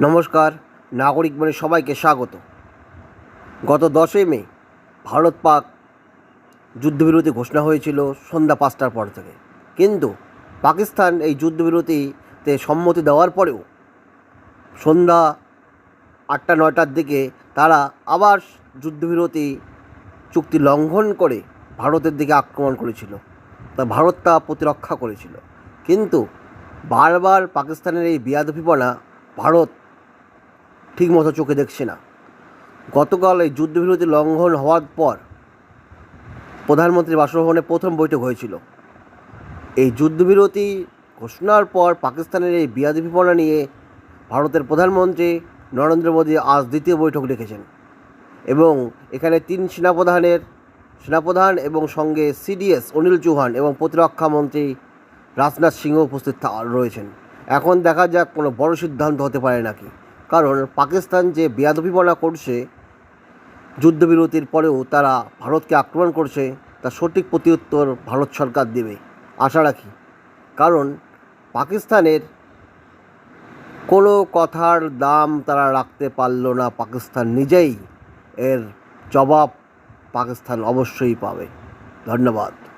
নমস্কার, নাগরিক মানে সবাইকে স্বাগত। গত দশই মে ভারত পাক যুদ্ধবিরতি ঘোষণা হয়েছিল সন্ধ্যা পাঁচটার পর থেকে। কিন্তু পাকিস্তান এই যুদ্ধবিরতিতে সম্মতি দেওয়ার পরেও সন্ধ্যা আটটা নয়টার দিকে তারা আবার যুদ্ধবিরতি চুক্তি লঙ্ঘন করে ভারতের দিকে আক্রমণ করেছিল। তা ভারত তা প্রতিরক্ষা করেছিল। কিন্তু বারবার পাকিস্তানের এই বিয়াদফিপনা ভারত ঠিকমতো চোখে দেখছে না। গতকাল এই যুদ্ধবিরতি লঙ্ঘন হওয়ার পর প্রধানমন্ত্রী বাসভবনে প্রথম বৈঠক হয়েছিল। এই যুদ্ধবিরতি ঘোষণার পর পাকিস্তানের এই বিয়াদফিপনা নিয়ে ভারতের প্রধানমন্ত্রী নরেন্দ্র মোদী আজ দ্বিতীয় বৈঠক ডেকেছেন এবং এখানে তিন সেনাপ্রধানের, সেনাপ্রধান এবং সঙ্গে সিডিএস অনিল চৌহান এবং প্রতিরক্ষা মন্ত্রী রাজনাথ সিংহ উপস্থিত রয়েছেন। এখন দেখা যাক কোনো বড় সিদ্ধান্ত হতে পারে নাকি। কারণ পাকিস্তান যে বেয়াদবিপনা করছে, যুদ্ধবিরতির পরেও তারা ভারতকে আক্রমণ করছে তার সঠিক প্রত্যুত্তর ভারত সরকার দেবে। আশা রাখি। কারণ পাকিস্তানের কোনো কথার দাম তারা রাখতে পারল না, পাকিস্তান নিজেই। এর জবাব পাকিস্তান অবশ্যই পাবে। ধন্যবাদ।